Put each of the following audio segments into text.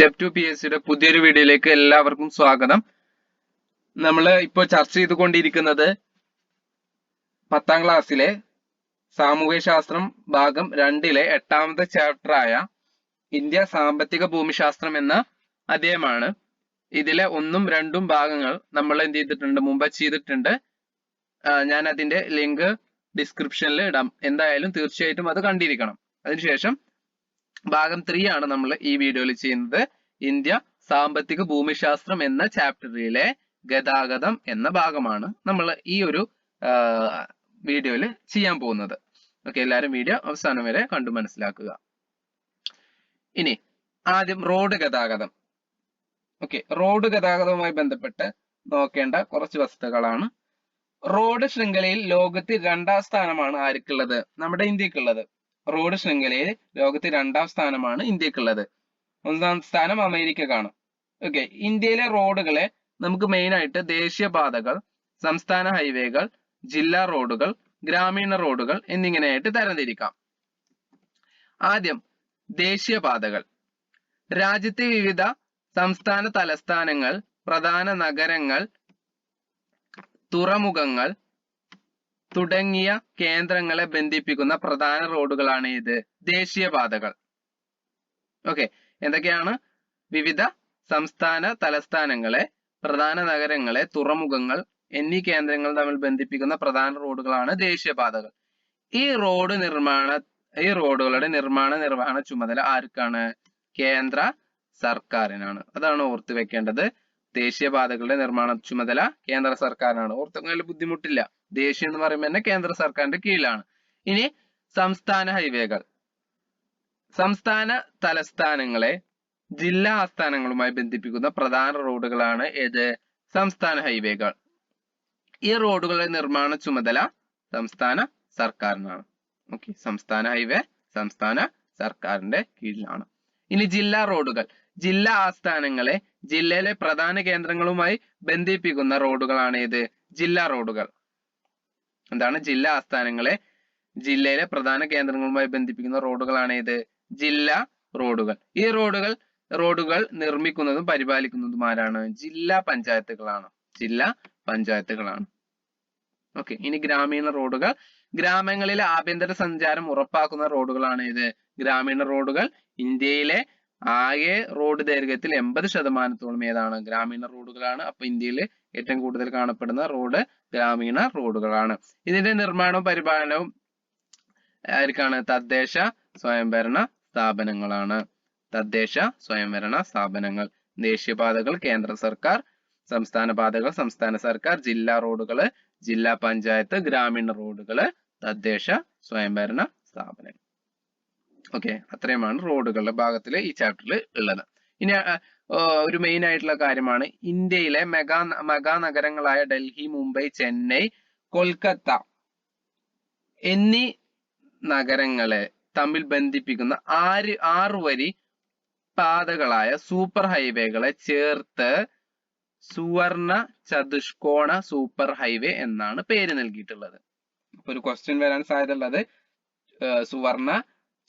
Step to P S സിയുടെ പുതിയൊരു വീഡിയോയിലേക്ക് എല്ലാവർക്കും സ്വാഗതം. നമ്മൾ ഇപ്പോൾ ചർച്ച ചെയ്തുകൊണ്ടിരിക്കുന്നത് പത്താം ക്ലാസ്സിലെ സാമൂഹ്യശാസ്ത്രം ഭാഗം രണ്ടിലെ എട്ടാമത്തെ ചാപ്റ്റർ ആയ ഇന്ത്യ സാമ്പത്തിക ഭൂമിശാസ്ത്രം എന്ന അധ്യായമാണ്. ഇതിലെ ഒന്നും രണ്ടും ഭാഗങ്ങൾ നമ്മൾ എന്ത് ചെയ്തിട്ടുണ്ട്? മുമ്പ് ചെയ്തിട്ടുണ്ട്. ഞാൻ അതിന്റെ ലിങ്ക് ഡിസ്ക്രിപ്ഷനിൽ ഇടാം. എന്തായാലും തീർച്ചയായിട്ടും അത് കണ്ടിരിക്കണം. അതിനുശേഷം ഭാഗം ത്രീ ആണ് നമ്മൾ ഈ വീഡിയോയിൽ ചെയ്യുന്നത്. ഇന്ത്യ സാമ്പത്തിക ഭൂമിശാസ്ത്രം എന്ന ചാപ്റ്ററിലെ ഗതാഗതം എന്ന ഭാഗമാണ് നമ്മൾ ഈ ഒരു വീഡിയോയിൽ ചെയ്യാൻ പോകുന്നത്. ഓക്കെ എല്ലാവരും വീഡിയോ അവസാനം വരെ കണ്ടു മനസ്സിലാക്കുക. ഇനി ആദ്യം റോഡ് ഗതാഗതം. ഓക്കെ റോഡ് ഗതാഗതവുമായി ബന്ധപ്പെട്ട് നോക്കേണ്ട കുറച്ച് വസ്തുക്കളാണ്. റോഡ് ശൃംഖലയിൽ ലോകത്തിൽ രണ്ടാം സ്ഥാനമാണ് ആർക്കുള്ളത്? നമ്മുടെ ഇന്ത്യക്കുള്ളത്. റോഡ് ശൃംഖലയിൽ ലോകത്തെ രണ്ടാം സ്ഥാനമാണ് ഇന്ത്യക്കുള്ളത്. ഒന്നാം സ്ഥാനം അമേരിക്കക്കാണ് ഓക്കെ ഇന്ത്യയിലെ റോഡുകളെ നമുക്ക് മെയിൻ ആയിട്ട് ദേശീയപാതകൾ സംസ്ഥാന ഹൈവേകൾ ജില്ലാ റോഡുകൾ ഗ്രാമീണ റോഡുകൾ എന്നിങ്ങനെയായിട്ട് തരംതിരിക്കാം. ആദ്യം ദേശീയപാതകൾ. രാജ്യത്തെ വിവിധ സംസ്ഥാന തലസ്ഥാനങ്ങൾ പ്രധാന നഗരങ്ങൾ തുറമുഖങ്ങൾ തുടങ്ങിയ കേന്ദ്രങ്ങളെ ബന്ധിപ്പിക്കുന്ന പ്രധാന റോഡുകളാണ് ഇത്. ദേശീയപാതകൾ. ഓക്കെ എന്തൊക്കെയാണ്? വിവിധ സംസ്ഥാന തലസ്ഥാനങ്ങളെ പ്രധാന നഗരങ്ങളെ തുറമുഖങ്ങൾ എന്നീ കേന്ദ്രങ്ങൾ തമ്മിൽ ബന്ധിപ്പിക്കുന്ന പ്രധാന റോഡുകളാണ് ദേശീയപാതകൾ. ഈ റോഡ് നിർമ്മാണ ഈ റോഡുകളുടെ നിർമ്മാണ നിർവഹണ ചുമതല ആർക്കാണ്? കേന്ദ്ര സർക്കാരിനാണ്. അതാണ് ഓർത്തു വെക്കേണ്ടത്. ദേശീയപാതകളുടെ നിർമ്മാണ ചുമതല കേന്ദ്ര സർക്കാരിനാണ്. ഓർത്തുന്നതിൽ ബുദ്ധിമുട്ടില്ല. ദേശീയം എന്ന് പറയുമ്പോൾ തന്നെ കേന്ദ്ര സർക്കാരിന്റെ കീഴിലാണ്. ഇനി സംസ്ഥാന ഹൈവേകൾ. സംസ്ഥാന തലസ്ഥാനങ്ങളെ ജില്ലാ ആസ്ഥാനങ്ങളുമായി ബന്ധിപ്പിക്കുന്ന പ്രധാന റോഡുകളാണ് ഏത്? സംസ്ഥാന ഹൈവേകൾ. ഈ റോഡുകളുടെ നിർമ്മാണ ചുമതല സംസ്ഥാന സർക്കാരിനാണ്. ഓക്കെ സംസ്ഥാന ഹൈവേ സംസ്ഥാന സർക്കാരിന്റെ കീഴിലാണ്. ഇനി ജില്ലാ റോഡുകൾ. ജില്ലാ ആസ്ഥാനങ്ങളെ ജില്ലയിലെ പ്രധാന കേന്ദ്രങ്ങളുമായി ബന്ധിപ്പിക്കുന്ന റോഡുകളാണ് ഏത്? ജില്ലാ റോഡുകൾ. എന്താണ് ജില്ലാ ആസ്ഥാനങ്ങളെ ജില്ലയിലെ പ്രധാന കേന്ദ്രങ്ങളുമായി ബന്ധിപ്പിക്കുന്ന റോഡുകളാണ് ഏത്? ജില്ലാ റോഡുകൾ. ഈ റോഡുകൾ റോഡുകൾ നിർമ്മിക്കുന്നതും പരിപാലിക്കുന്നതും ആരാണ്? ജില്ലാ പഞ്ചായത്തുകളാണ്. ജില്ലാ പഞ്ചായത്തുകളാണ്. ഓക്കെ ഇനി ഗ്രാമീണ റോഡുകൾ. ഗ്രാമങ്ങളിലെ ആഭ്യന്തര സഞ്ചാരം ഉറപ്പാക്കുന്ന റോഡുകളാണ് ഇത് ഗ്രാമീണ റോഡുകൾ. ഇന്ത്യയിലെ ആകെ റോഡ് ദൈർഘ്യത്തിൽ എൺപത് ശതമാനത്തോളം ഏതാണ് ഗ്രാമീണ റോഡുകളാണ്. അപ്പൊ ഇന്ത്യയിൽ ഏറ്റവും കൂടുതൽ കാണപ്പെടുന്ന റോഡ് ഗ്രാമീണ റോഡുകളാണ്. ഇതിന്റെ നിർമ്മാണവും പരിപാലനവും ആർക്കാണ്? തദ്ദേശ സ്വയംഭരണ സ്ഥാപനങ്ങളാണ്. തദ്ദേശ സ്വയംഭരണ സ്ഥാപനങ്ങൾ. ദേശീയപാതകൾ കേന്ദ്ര സർക്കാർ സംസ്ഥാന പാതകൾ സംസ്ഥാന സർക്കാർ ജില്ലാ റോഡുകൾ ജില്ലാ പഞ്ചായത്ത് ഗ്രാമീണ റോഡുകൾ തദ്ദേശ സ്വയംഭരണ സ്ഥാപനങ്ങൾ. ഓക്കെ അത്രയുമാണ് റോഡുകളുടെ ഭാഗത്തിൽ ഈ ചാപ്റ്ററിൽ ഉള്ളത്. ഇനി ഒരു മെയിൻ ആയിട്ടുള്ള കാര്യമാണ് ഇന്ത്യയിലെ മെഗാ മെഗാ നഗരങ്ങളായ ഡൽഹി മുംബൈ ചെന്നൈ കൊൽക്കത്ത എന്നീ നഗരങ്ങളെ തമ്മിൽ ബന്ധിപ്പിക്കുന്ന ആറ് ആറ് വരി പാതകളായ സൂപ്പർ ഹൈവേകളെ ചേർത്ത് സുവർണ ചതുഷ്കോണ സൂപ്പർ ഹൈവേ എന്നാണ് പേര് നൽകിയിട്ടുള്ളത്. അപ്പൊ ഒരു ക്വസ്റ്റ്യൻ വരാൻ സാധ്യത ഉള്ളത് സുവർണ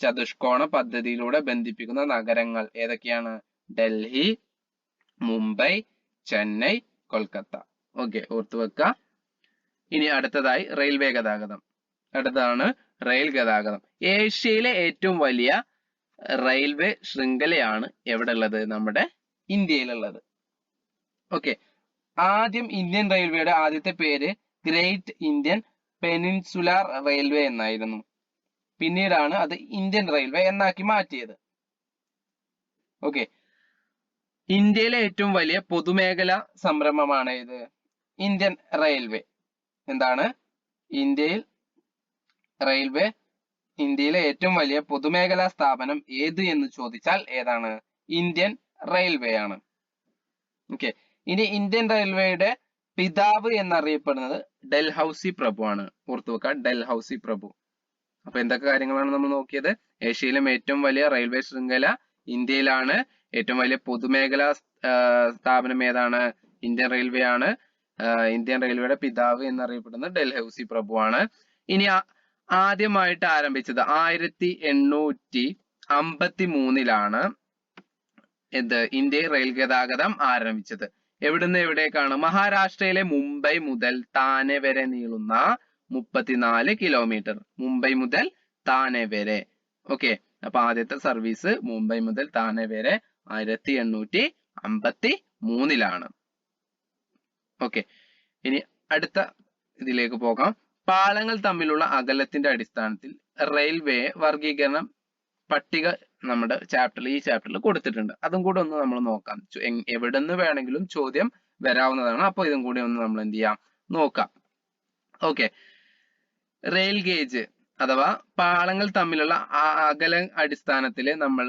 ചതുഷ്കോണ പദ്ധതിയിലൂടെ ബന്ധിപ്പിക്കുന്ന നഗരങ്ങൾ ഏതൊക്കെയാണ്? ഡൽഹി മുംബൈ ചെന്നൈ കൊൽക്കത്ത. ഓക്കെ ഓർത്തു വെക്ക. ഇനി അടുത്തതായി റെയിൽവേ ഗതാഗതം. അടുത്താണ് റെയിൽ ഗതാഗതം. ഏഷ്യയിലെ ഏറ്റവും വലിയ റെയിൽവേ ശൃംഖലയാണ് എവിടെ ഉള്ളത് നമ്മുടെ ഇന്ത്യയിലുള്ളത്. ഓക്കെ ആദ്യം ഇന്ത്യൻ റെയിൽവേയുടെ ആദ്യത്തെ പേര് ഗ്രേറ്റ് ഇന്ത്യൻ പെനിൻസുലാർ റെയിൽവേ എന്നായിരുന്നു. പിന്നീടാണ് അത് ഇന്ത്യൻ റെയിൽവേ എന്നാക്കി മാറ്റിയത്. ഓക്കെ ഇന്ത്യയിലെ ഏറ്റവും വലിയ പൊതുമേഖല സംരംഭമാണ് ഇത് ഇന്ത്യൻ റെയിൽവേ. എന്താണ്? ഇന്ത്യയിൽ റെയിൽവേ ഇന്ത്യയിലെ ഏറ്റവും വലിയ പൊതുമേഖലാ സ്ഥാപനം ഏത് എന്ന് ചോദിച്ചാൽ ഏതാണ്? ഇന്ത്യൻ റെയിൽവേ ആണ്. ഓക്കെ ഇനി ഇന്ത്യൻ റെയിൽവേയുടെ പിതാവ് എന്നറിയപ്പെടുന്നത് ഡൽഹൌസി പ്രഭു ആണ്. ഓർത്തു വെക്കുക ഡൽഹൌസി പ്രഭു. അപ്പൊ എന്തൊക്കെ കാര്യങ്ങളാണ് നമ്മൾ നോക്കിയത്? ഏഷ്യയിലും ഏറ്റവും വലിയ റെയിൽവേ ശൃംഖല ഇന്ത്യയിലാണ്. ഏറ്റവും വലിയ പൊതുമേഖലാ സ്ഥാപനം ഏതാണ്? ഇന്ത്യൻ റെയിൽവേ ആണ്. ഇന്ത്യൻ റെയിൽവേയുടെ പിതാവ് എന്നറിയപ്പെടുന്ന ഡൽഹൌസി പ്രഭു ആണ് ഇനി ആദ്യമായിട്ട് ആരംഭിച്ചത് ആയിരത്തി എണ്ണൂറ്റി അമ്പത്തി മൂന്നിലാണ് എന്ത്? ഇന്ത്യയിൽ റെയിൽ ഗതാഗതം ആരംഭിച്ചത്. എവിടുന്ന് എവിടേക്കാണ്? മഹാരാഷ്ട്രയിലെ മുംബൈ മുതൽ താനെ വരെ നീളുന്ന മുപ്പത്തിനാല് കിലോമീറ്റർ മുംബൈ മുതൽ താനെ വരെ. ഓക്കെ അപ്പൊ ആദ്യത്തെ സർവീസ് മുംബൈ മുതൽ താനെ വരെ ആയിരത്തി എണ്ണൂറ്റി അമ്പത്തി മൂന്നിലാണ് ഓക്കെ ഇനി അടുത്ത ഇതിലേക്ക് പോകാം. പാലങ്ങൾ തമ്മിലുള്ള അകലത്തിന്റെ അടിസ്ഥാനത്തിൽ റെയിൽവേ വർഗീകരണം പട്ടിക നമ്മുടെ ചാപ്റ്ററിൽ ഈ ചാപ്റ്ററിൽ കൊടുത്തിട്ടുണ്ട്. അതും കൂടെ ഒന്ന് നമ്മൾ നോക്കാം. എവിടെ നിന്ന് വേണമെങ്കിലും ചോദ്യം വരാവുന്നതാണ്. അപ്പൊ ഇതും കൂടി ഒന്ന് നമ്മൾ എന്ത് ചെയ്യാം? നോക്കാം. ഓക്കെ റെയിൽ ഗേജ് അഥവാ പാളങ്ങൾ തമ്മിലുള്ള അകല അടിസ്ഥാനത്തിൽ നമ്മൾ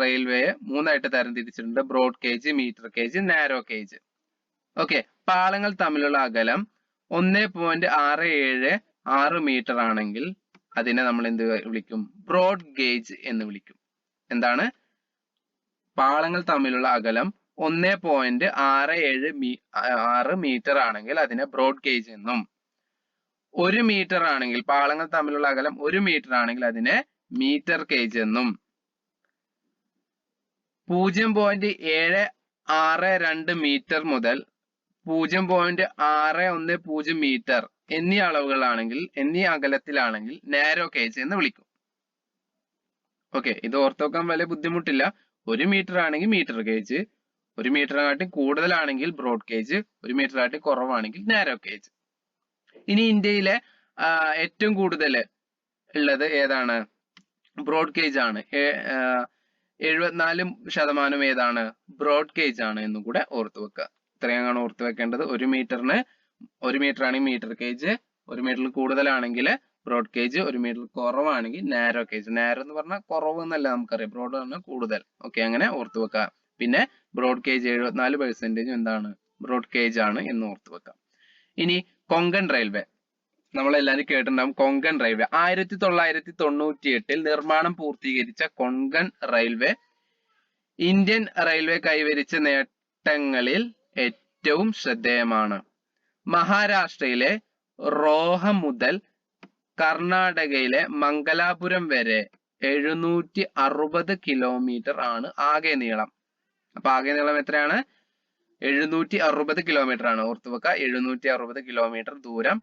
റെയിൽവേയെ മൂന്നായിട്ട് തരം തിരിച്ചിട്ടുണ്ട് broad gauge metre gauge narrow gauge okay പാളങ്ങൾ തമ്മിലുള്ള അകലം ഒന്നേ പോയിന്റ് ആറ് ഏഴ് ആറ് മീറ്റർ ആണെങ്കിൽ അതിനെ നമ്മൾ എന്ത് വിളിക്കും? ബ്രോഡ് ഗേജ് എന്ന് വിളിക്കും. എന്താണ്? പാളങ്ങൾ തമ്മിലുള്ള അകലം ഒന്നേ പോയിന്റ് ആറ് ഏഴ് മീ ആറ് മീറ്റർ ആണെങ്കിൽ അതിനെ ബ്രോഡ് ഗേജ് എന്നും. ഒരു മീറ്റർ ആണെങ്കിൽ പാളങ്ങൾ തമ്മിലുള്ള അകലം ഒരു മീറ്റർ ആണെങ്കിൽ അതിനെ മീറ്റർ കേജ് എന്നും. പൂജ്യം പോയിന്റ് ഏഴ് ആറ് രണ്ട് മീറ്റർ മുതൽ പൂജ്യം പോയിന്റ് ആറ് ഒന്ന് പൂജ്യം മീറ്റർ എന്നീ അളവുകളാണെങ്കിൽ എന്നീ അകലത്തിലാണെങ്കിൽ നാരോ കേജ് എന്ന് വിളിക്കും. ഓക്കെ ഇത് ഓർത്തോക്കാൻ വലിയ ബുദ്ധിമുട്ടില്ല. ഒരു മീറ്റർ ആണെങ്കിൽ മീറ്റർ കേജ് ഒരു മീറ്ററിനെക്കാട്ടി കൂടുതലാണെങ്കിൽ ബ്രോഡ് കേജ് ഒരു മീറ്ററിനെക്കാട്ടി കുറവാണെങ്കിൽ നാരോ ഗേജ് ഇനി ഇന്ത്യയിലെ ഏറ്റവും കൂടുതൽ ഉള്ളത് ഏതാണ്? ബ്രോഡ് ഗേജ് ആണ് എഴുപത്തിനാല് ശതമാനം ഏതാണ്? ബ്രോഡ് ഗേജ് ആണ് എന്നും കൂടെ ഓർത്ത് വെക്കുക ഇത്രയാണ് ഓർത്ത് വെക്കേണ്ടത്. ഒരു മീറ്ററിന് ഒരു മീറ്റർ ആണെങ്കിൽ മീറ്റർ ഗേജ് ഒരു മീറ്ററിൽ കൂടുതലാണെങ്കിൽ ബ്രോഡ് ഗേജ് ഒരു മീറ്ററിൽ കുറവാണെങ്കിൽ നാരോ ഗേജ് നാരോ എന്ന് പറഞ്ഞാൽ കുറവ് എന്നല്ല നമുക്കറിയാം. ബ്രോഡ് പറഞ്ഞാൽ കൂടുതൽ. ഓക്കെ അങ്ങനെ ഓർത്ത് വെക്കുക പിന്നെ ബ്രോഡ് ഗേജ് എഴുപത്തിനാല് പെർസെന്റേജ് എന്താണ്? ബ്രോഡ് ഗേജ് ആണ് എന്ന് ഓർത്ത് വെക്കാം. ഇനി കൊങ്കൺ റെയിൽവേ. നമ്മൾ എല്ലാവരും കേട്ടിട്ടുണ്ടാവും കൊങ്കൺ റെയിൽവേ. ആയിരത്തി തൊള്ളായിരത്തി തൊണ്ണൂറ്റി എട്ടിൽ നിർമ്മാണം പൂർത്തീകരിച്ച കൊങ്കൺ റെയിൽവേ ഇന്ത്യൻ റെയിൽവേ കൈവരിച്ച നേട്ടങ്ങളിൽ ഏറ്റവും ശ്രദ്ധേയമാണ്. മഹാരാഷ്ട്രയിലെ റോഹ മുതൽ കർണാടകയിലെ മംഗലാപുരം വരെ എഴുന്നൂറ്റി അറുപത് കിലോമീറ്റർ ആണ് ആകെ നീളം. അപ്പൊ ആകെ നീളം എത്രയാണ്? എഴുന്നൂറ്റി അറുപത് കിലോമീറ്റർ ആണ്. ഓർത്തു വെക്കുക എഴുന്നൂറ്റി അറുപത് കിലോമീറ്റർ ദൂരം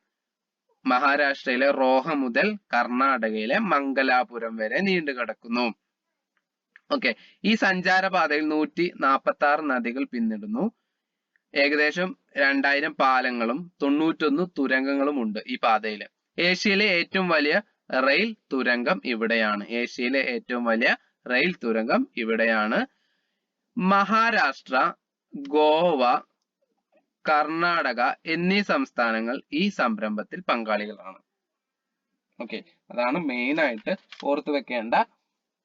മഹാരാഷ്ട്രയിലെ റോഹ മുതൽ കർണാടകയിലെ മംഗലാപുരം വരെ നീണ്ടു കിടക്കുന്നു ഓക്കെ ഈ സഞ്ചാരപാതയിൽ നൂറ്റി നാൽപ്പത്തി ആറ് നദികൾ പിന്നിടുന്നു. ഏകദേശം രണ്ടായിരം പാലങ്ങളും തൊണ്ണൂറ്റൊന്ന് തുരങ്കങ്ങളും ഉണ്ട് ഈ പാതയിൽ ഏഷ്യയിലെ ഏറ്റവും വലിയ റെയിൽ തുരങ്കം ഇവിടെയാണ്. ഏഷ്യയിലെ ഏറ്റവും വലിയ റെയിൽ തുരങ്കം ഇവിടെയാണ്. മഹാരാഷ്ട്ര ഗോവ കർണാടക എന്നീ സംസ്ഥാനങ്ങൾ ഈ സംരംഭത്തിൽ പങ്കാളികളാണ്. ഓക്കെ അതാണ് മെയിൻ ആയിട്ട് ഓർത്തു വെക്കേണ്ട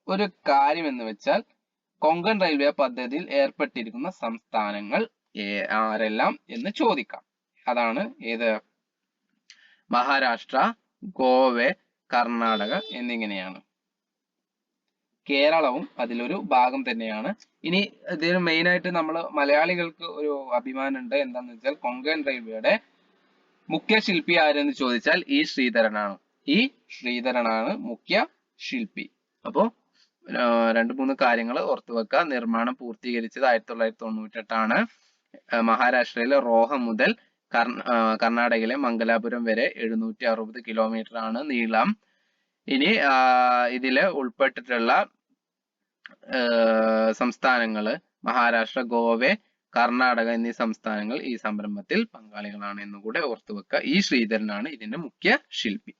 ഒരു കാര്യം എന്ന് വെച്ചാൽ കൊങ്കൺ റെയിൽവേ പദ്ധതിയിൽ ഏർപ്പെട്ടിരിക്കുന്ന സംസ്ഥാനങ്ങൾ ആരെല്ലാം എന്ന് ചോദിക്കാം. അതാണ് ഏത്? മഹാരാഷ്ട്ര ഗോവ കർണാടക എന്നിങ്ങനെയാണ്. കേരളവും അതിലൊരു ഭാഗം തന്നെയാണ്. ഇനി ഇതിന് മെയിൻ ആയിട്ട് നമ്മൾ മലയാളികൾക്ക് ഒരു അഭിമാനം ഉണ്ട്. എന്താന്ന് വെച്ചാൽ കൊങ്കൺ റെയിൽവേയുടെ മുഖ്യ ശില്പി ആരെന്ന് ചോദിച്ചാൽ ഈ ശ്രീധരനാണ്. ഈ ശ്രീധരനാണ് മുഖ്യ ശില്പി. അപ്പോ രണ്ടു മൂന്ന് കാര്യങ്ങൾ ഓർത്തു വെക്കുക. നിർമ്മാണം പൂർത്തീകരിച്ചത് ആയിരത്തി തൊള്ളായിരത്തി തൊണ്ണൂറ്റെട്ടാണ് മഹാരാഷ്ട്രയിലെ റോഹ മുതൽ കർണ- കർണാടകയിലെ മംഗലാപുരം വരെ എഴുന്നൂറ്റി അറുപത് കിലോമീറ്റർ ആണ് നീളം. ഇനി ഇതിൽ ഉൾപ്പെട്ടിട്ടുള്ള സംസ്ഥാനങ്ങൾ മഹാരാഷ്ട്ര ഗോവ കർണാടക എന്നീ സംസ്ഥാനങ്ങൾ ഈ സംരംഭത്തിൽ പങ്കാളികളാണ് എന്നുകൂടെ ഓർത്തു വെക്കുക. ഈ ശ്രീധരനാണ് ഇതിന്റെ മുഖ്യ ശില്പി.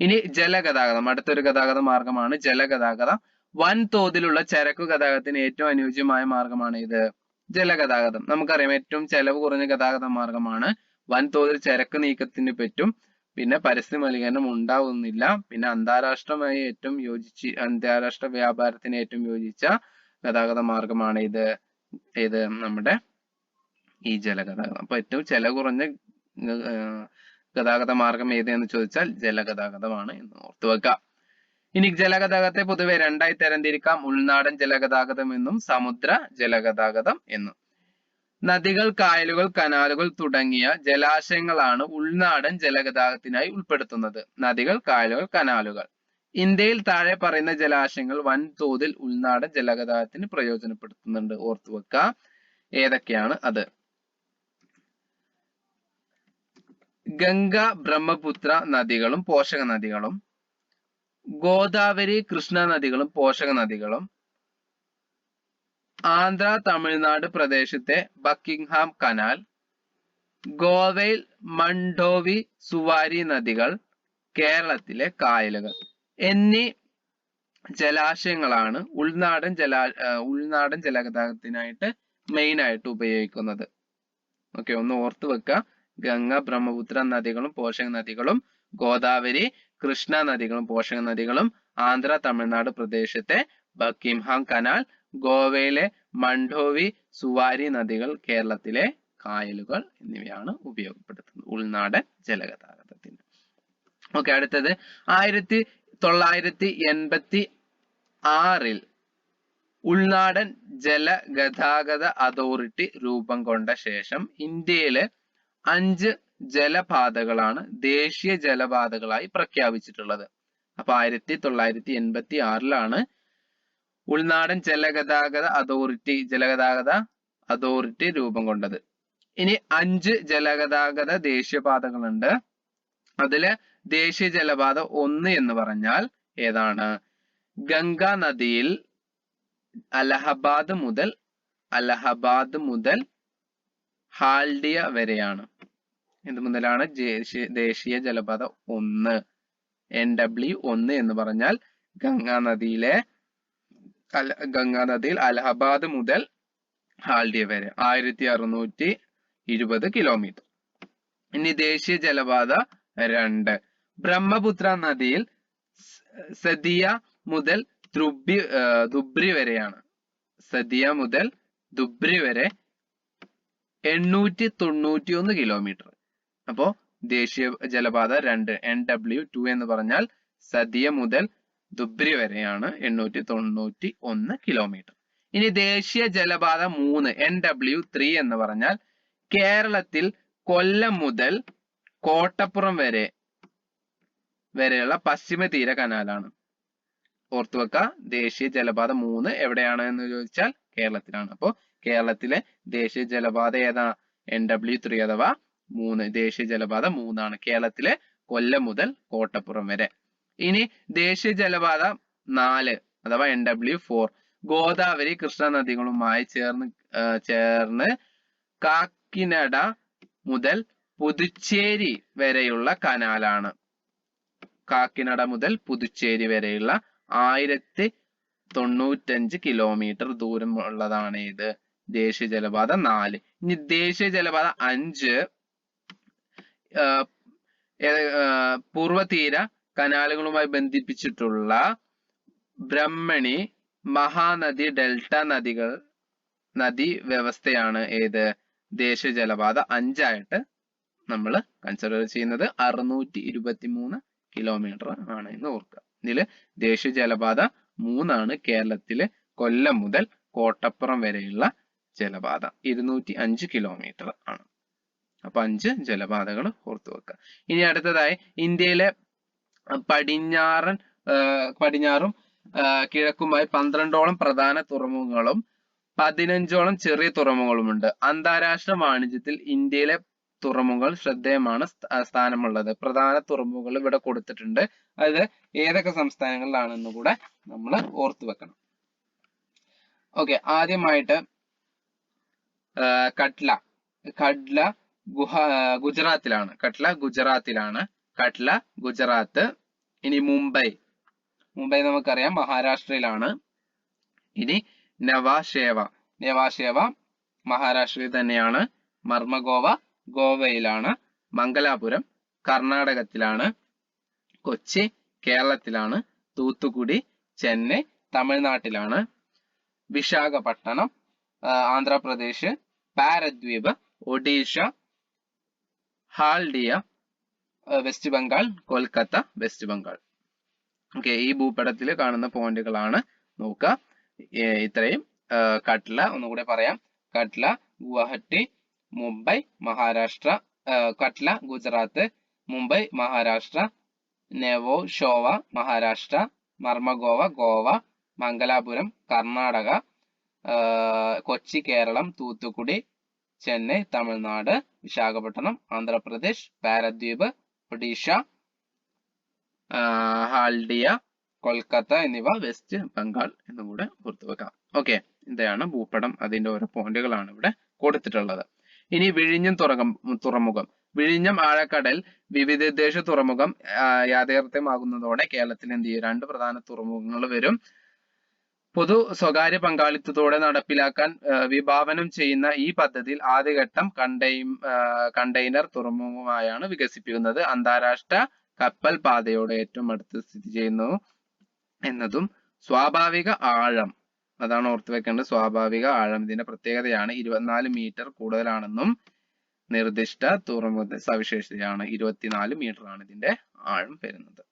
ഇനി ജലഗതാഗതം. അടുത്തൊരു ഗതാഗത മാർഗമാണ് ജലഗതാഗതം. വൻതോതിലുള്ള ചരക്കു ഗതാഗതത്തിന് ഏറ്റവും അനുയോജ്യമായ മാർഗമാണ് ഇത്. ജലഗതാഗതം. നമുക്കറിയാം ഏറ്റവും ചെലവ് കുറഞ്ഞ ഗതാഗത മാർഗമാണ് വൻതോതിൽ ചരക്ക് നീക്കത്തിന് പറ്റും. പിന്നെ പരസ്യ മലിനീകരണം ഉണ്ടാവുന്നില്ല. പിന്നെ അന്താരാഷ്ട്രമായി ഏറ്റവും യോജിച്ച് അന്താരാഷ്ട്ര വ്യാപാരത്തിന് ഏറ്റവും യോജിച്ച ഗതാഗത മാർഗമാണ് ഇത് ഇത് നമ്മുടെ ഈ ജലഗതാഗതം. അപ്പൊ ഏറ്റവും ചെലവ് കുറഞ്ഞ ഗതാഗത മാർഗം ഏതെന്ന് ചോദിച്ചാൽ ജലഗതാഗതമാണ് എന്ന് ഓർത്തു വെക്കാം. ഇനി ജലഗതാഗതത്തെ പൊതുവെ രണ്ടായി തരംതിരിക്കാം. ഉൾനാടൻ ജലഗതാഗതം എന്നും സമുദ്ര ജലഗതാഗതം എന്നും. നദികൾ കായലുകൾ കനാലുകൾ തുടങ്ങിയ ജലാശയങ്ങളാണ് ഉൾനാടൻ ജലഗതാഗതത്തിനായി ഉൾപ്പെടുത്തുന്നത്. നദികൾ കായലുകൾ കനാലുകൾ. ഇന്ത്യയിൽ താഴെ പറയുന്ന ജലാശയങ്ങൾ വൻതോതിൽ ഉൾനാടൻ ജലഗതാഗതത്തിന് പ്രയോജനപ്പെടുത്തുന്നുണ്ട്. ഓർത്തു വെക്കുക ഏതൊക്കെയാണ് അത്? ഗംഗ ബ്രഹ്മപുത്ര നദികളും പോഷക നദികളും ഗോദാവരി കൃഷ്ണ നദികളും പോഷക നദികളും ആന്ധ്ര തമിഴ്നാട് പ്രദേശത്തെ ബക്കിംഗ്ഹാം കനാൽ ഗോവയിൽ മണ്ടോവി സുവാരി നദികൾ കേരളത്തിലെ കായലുകൾ എന്നീ ജലാശയങ്ങളാണ് ഉൾനാടൻ ജലാ ഉൾനാടൻ ജലഗതാഗതത്തിനായിട്ട് മെയിൻ ആയിട്ട് ഉപയോഗിക്കുന്നത്. ഓക്കെ ഒന്ന് ഓർത്ത് വെക്കുക ഗംഗ ബ്രഹ്മപുത്ര നദികളും പോഷക നദികളും ഗോദാവരി കൃഷ്ണ നദികളും പോഷക നദികളും ആന്ധ്ര തമിഴ്നാട് പ്രദേശത്തെ ബക്കിംഹാം കനാൽ ഗോവയിലെ മണ്ടോവി സുവാരി നദികൾ കേരളത്തിലെ കായലുകൾ എന്നിവയാണ് ഉപയോഗപ്പെടുത്തുന്നത്. ഉൾനാടൻ ജലഗതാഗതത്തിന്. ഓക്കെ അടുത്തത്. ആയിരത്തി തൊള്ളായിരത്തി എൺപത്തി ആറിൽ ഉൾനാടൻ ജലഗതാഗത അതോറിറ്റി രൂപം കൊണ്ട ശേഷം ഇന്ത്യയിലെ അഞ്ച് ജലപാതകളാണ് ദേശീയ ജലപാതകളായി പ്രഖ്യാപിച്ചിട്ടുള്ളത്. അപ്പൊ ആയിരത്തി തൊള്ളായിരത്തി എൺപത്തി ആറിലാണ് ഉൾനാടൻ ജലഗതാഗത അതോറിറ്റി ജലഗതാഗത അതോറിറ്റി രൂപം കൊണ്ടത്. ഇനി അഞ്ച് ജലഗതാഗത ദേശീയപാതകളുണ്ട്. അതിൽ ദേശീയ ജലപാത ഒന്ന് എന്ന് പറഞ്ഞാൽ ഏതാണ്? ഗംഗാ നദിയിൽ അലഹബാദ് മുതൽ അലഹബാദ് മുതൽ ഹാൽഡിയ വരെയാണ്. ഇത് മുതലാണ്? ദേശീയ ജലപാത ഒന്ന്. എൻ ഡബ്ല്യു ഒന്ന് എന്ന് പറഞ്ഞാൽ ഗംഗാ നദിയിലെ അല ഗംഗാ നദിയിൽ അലഹബാദ് മുതൽ ഹാൽഡിയ വരെ ആയിരത്തി അറുന്നൂറ്റി ഇരുപത് കിലോമീറ്റർ ഇനി ദേശീയ ജലപാത രണ്ട്. ബ്രഹ്മപുത്ര നദിയിൽ സദിയ മുതൽ ദ്രുബി ദുബ്രി വരെയാണ്. സദിയ മുതൽ ദുബ്രി വരെ എണ്ണൂറ്റി തൊണ്ണൂറ്റി ഒന്ന് കിലോമീറ്റർ അപ്പോ ദേശീയ ജലപാത രണ്ട് എൻ ഡബ്ല്യു ടു എന്ന് പറഞ്ഞാൽ സദിയ മുതൽ ദുബ്രി വരെയാണ് എണ്ണൂറ്റി തൊണ്ണൂറ്റി ഒന്ന് കിലോമീറ്റർ ഇനി ദേശീയ ജലപാത മൂന്ന് എൻ ഡബ്ല്യു ത്രീ എന്ന് പറഞ്ഞാൽ കേരളത്തിൽ കൊല്ലം മുതൽ കോട്ടപ്പുറം വരെ വരെയുള്ള പശ്ചിമ തീര കനാലാണ്. ഓർത്തു വെക്ക ദേശീയ ജലപാത മൂന്ന് എവിടെയാണ് എന്ന് ചോദിച്ചാൽ കേരളത്തിലാണ്. അപ്പോ കേരളത്തിലെ ദേശീയ ജലപാത ഏതാ? എൻ ഡബ്ല്യു ത്രീ അഥവാ മൂന്ന് ദേശീയ ജലപാത മൂന്നാണ് കേരളത്തിലെ കൊല്ലം മുതൽ കോട്ടപ്പുറം വരെ. ഇനി ദേശീയ ജലപാത നാല് അഥവാ N W four Godavari Krishna നദികളുമായി ചേർന്ന് ചേർന്ന് കാക്കിനട മുതൽ പുതുച്ചേരി വരെയുള്ള കനാലാണ്. കാക്കിനട മുതൽ പുതുച്ചേരി വരെയുള്ള ആയിരത്തി തൊണ്ണൂറ്റഞ്ച് കിലോമീറ്റർ ദൂരം ഉള്ളതാണ് ഇത്. ദേശീയ ജലപാത നാല്. ഇനി ദേശീയ ജലപാത അഞ്ച് ആ, തീര പൂർവതീര കനാലുകളുമായി ബന്ധിപ്പിച്ചിട്ടുള്ള ബ്രഹ്മണി മഹാനദി ഡെൽറ്റ നദികൾ നദി വ്യവസ്ഥയാണ് ഏത്? ദേശീയ ജലപാത. അഞ്ചായിട്ട് നമ്മൾ കൺസിഡർ ചെയ്യുന്നത് അറുന്നൂറ്റി ഇരുപത്തി മൂന്ന് കിലോമീറ്റർ ആണ് എന്ന് ഓർക്കുക. ഇതിൽ ദേശീയ ജലപാത മൂന്നാണ് കേരളത്തിലെ കൊല്ലം മുതൽ കോട്ടപ്പുറം വരെയുള്ള ജലപാത. ഇരുന്നൂറ്റി അഞ്ച് കിലോമീറ്റർ ആണ്. അപ്പൊ അഞ്ച് ജലപാതകൾ ഓർത്തു വെക്കുക. ഇനി അടുത്തതായി ഇന്ത്യയിലെ പടിഞ്ഞാറൻ പടിഞ്ഞാറും കിഴക്കുമായി പന്ത്രണ്ടോളം പ്രധാന തുറമുഖങ്ങളും പതിനഞ്ചോളം ചെറിയ തുറമുഖങ്ങളും ഉണ്ട് അന്താരാഷ്ട്ര വാണിജ്യത്തിൽ ഇന്ത്യയിലെ തുറമുഖങ്ങൾ ശ്രദ്ധേയമാണ് സ്ഥ- സ്ഥാനമുള്ളത്. പ്രധാന തുറമുഖങ്ങൾ ഇവിടെ കൊടുത്തിട്ടുണ്ട്. അത് ഏതൊക്കെ സംസ്ഥാനങ്ങളിലാണെന്ന് കൂടെ നമ്മൾ ഓർത്തു വെക്കണം. ഓക്കെ ആദ്യമായിട്ട് കട്ല. കട്ല ഗുഹ ഗുജറാത്തിലാണ്. കട്ല ഗുജറാത്തിലാണ്. കട്ല ഗുജറാത്ത് ഇനി മുംബൈ. മുംബൈ നമുക്കറിയാം മഹാരാഷ്ട്രയിലാണ്. ഇനി നവാഷേവ. നവാഷേവ മഹാരാഷ്ട്രയിൽ തന്നെയാണ്. മർമഗോവ ഗോവയിലാണ്. മംഗലാപുരം കർണാടകത്തിലാണ്. കൊച്ചി കേരളത്തിലാണ്. Thoothukudi Chennai തമിഴ്നാട്ടിലാണ്. Visakhapatnam Andhra Pradesh Paradip Odisha Haldia west Bengal Kolkata west Bengal okay ഈ ഭൂപടത്തിൽ കാണുന്ന പോയിന്റുകളാണ് നോക്കുക. ഇത്രയും. കട്ട്ല ഒന്നുകൂടെ പറയാം. കട്ല ഗുവാഹട്ടി മുംബൈ മഹാരാഷ്ട്ര. കട്ട്ല ഗുജറാത്ത് മുംബൈ മഹാരാഷ്ട്ര നെവോ ഷോവ മഹാരാഷ്ട്ര മർമഗോവ ഗോവ മംഗലാപുരം കർണാടക. കൊച്ചി കേരളം തൂത്തുക്കുടി ചെന്നൈ തമിഴ്നാട് വിശാഖപട്ടണം ആന്ധ്രാപ്രദേശ് പാരദ്വീപ് ഒഡീഷ ഹാൽഡിയ കൊൽക്കത്ത എന്നിവ വെസ്റ്റ് ബംഗാൾ എന്നും കൂടെ ഓർത്തു വെക്കാം. ഓക്കെ ഇതാണ് ഭൂപടം. അതിന്റെ ഓരോ പോയിന്റുകളാണ് ഇവിടെ കൊടുത്തിട്ടുള്ളത്. ഇനി വിഴിഞ്ഞം തുറകം തുറമുഖം. വിഴിഞ്ഞം ആഴക്കടൽ വിവിധ ദേശ തുറമുഖം യാഥാർത്ഥ്യമാകുന്നതോടെ കേരളത്തിൽ എന്ത് ചെയ്യും? രണ്ട് പ്രധാന തുറമുഖങ്ങൾ വരും. പൊതു സ്വകാര്യ പങ്കാളിത്തത്തോടെ നടപ്പിലാക്കാൻ വിഭാവനം ചെയ്യുന്ന ഈ പദ്ധതിയിൽ ആദ്യഘട്ടം കണ്ടെയ് കണ്ടെയ്നർ തുറമുഖമായാണ് വികസിപ്പിക്കുന്നത്. അന്താരാഷ്ട്ര കപ്പൽ പാതയോട് ഏറ്റവും അടുത്ത് സ്ഥിതി ചെയ്യുന്നു എന്നതും സ്വാഭാവിക ആഴം അതാണ് ഓർത്തു വെക്കേണ്ടത്. സ്വാഭാവിക ആഴം ഇതിന്റെ പ്രത്യേകതയാണ്. ഇരുപത്തിനാല് മീറ്റർ കൂടുതലാണെന്നും നിർദ്ദിഷ്ട തുറമുഖ സവിശേഷതയാണ്. ഇരുപത്തിനാല് മീറ്റർ ആണ് ഇതിന്റെ ആഴം വരുന്നത്.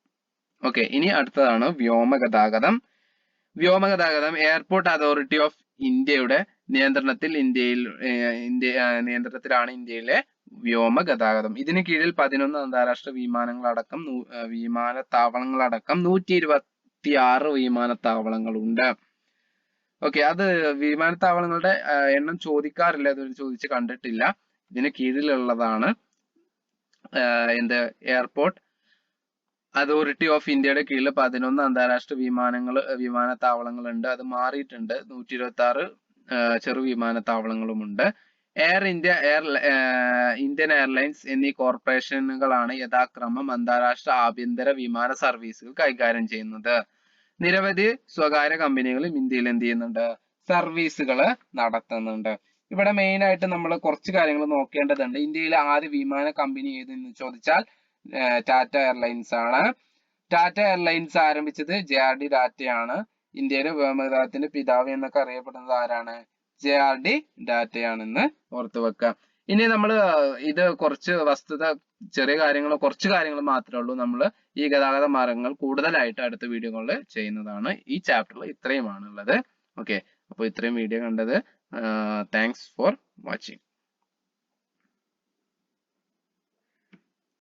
ഓക്കെ ഇനി അടുത്തതാണ് വ്യോമഗതാഗതം. വ്യോമഗതാഗതം എയർപോർട്ട് അതോറിറ്റി ഓഫ് ഇന്ത്യയുടെ നിയന്ത്രണത്തിൽ ഇന്ത്യയിൽ ഇന്ത്യ നിയന്ത്രണത്തിലാണ് ഇന്ത്യയിലെ വ്യോമഗതാഗതം. ഇതിന് കീഴിൽ പതിനൊന്ന് അന്താരാഷ്ട്ര വിമാനങ്ങളടക്കം വിമാനത്താവളങ്ങളടക്കം നൂറ്റി ഇരുപത്തി ആറ് വിമാനത്താവളങ്ങളുണ്ട്. ഓക്കെ അത് വിമാനത്താവളങ്ങളുടെ എണ്ണം ചോദിക്കാറില്ല ഇതുവരെ ചോദിച്ച് കണ്ടിട്ടില്ല. ഇതിന് കീഴിലുള്ളതാണ് എന്ത് എയർപോർട്ട് അതോറിറ്റി ഓഫ് ഇന്ത്യയുടെ കീഴിൽ പതിനൊന്ന് അന്താരാഷ്ട്ര വിമാനങ്ങൾ വിമാനത്താവളങ്ങളുണ്ട്. അത് മാറിയിട്ടുണ്ട്. നൂറ്റി ഇരുപത്തി ആറ് ചെറു വിമാനത്താവളങ്ങളുമുണ്ട്. Air India air Indian airlines എന്നീ കോർപ്പറേഷനുകളാണ് യഥാക്രമം അന്താരാഷ്ട്ര ആഭ്യന്തര വിമാന സർവീസുകൾ കൈകാര്യം ചെയ്യുന്നത്. നിരവധി സ്വകാര്യ കമ്പനികളും ഇന്ത്യയിൽ എന്ത് ചെയ്യുന്നുണ്ട്? സർവീസുകൾ നടത്തുന്നുണ്ട്. ഇവിടെ മെയിൻ ആയിട്ട് നമ്മൾ കുറച്ച് കാര്യങ്ങൾ നോക്കേണ്ടതുണ്ട്. ഇന്ത്യയിലെ ആദ്യ വിമാന കമ്പനി ഏതെന്ന് ചോദിച്ചാൽ ടാറ്റ എയർലൈൻസ് ആണ്. ടാറ്റ എയർലൈൻസ് ആരംഭിച്ചത് ജെ ആർ ഡി ടാറ്റയാണ് ഇന്ത്യയിലെ വ്യോമഗതാഗതത്തിന്റെ പിതാവ് എന്നൊക്കെ അറിയപ്പെടുന്നത് ആരാണ്? ജെ ആർ ഡി ടാറ്റയാണെന്ന് ഓർത്തു വെക്കുക ഇനി നമ്മൾ ഇത് കുറച്ച് വസ്തുത ചെറിയ കാര്യങ്ങൾ കുറച്ച് കാര്യങ്ങൾ മാത്രമേ ഉള്ളൂ. നമ്മൾ ഈ ഗതാഗത മാർഗങ്ങൾ കൂടുതലായിട്ട് അടുത്ത വീഡിയോകളിൽ ചെയ്യുന്നതാണ് ഈ ചാപ്റ്ററിൽ ഇത്രയുമാണ് ഉള്ളത് ഓക്കെ. അപ്പോൾ ഇത്രയും വീഡിയോ കണ്ടത് താങ്ക്സ് ഫോർ വാച്ചിങ്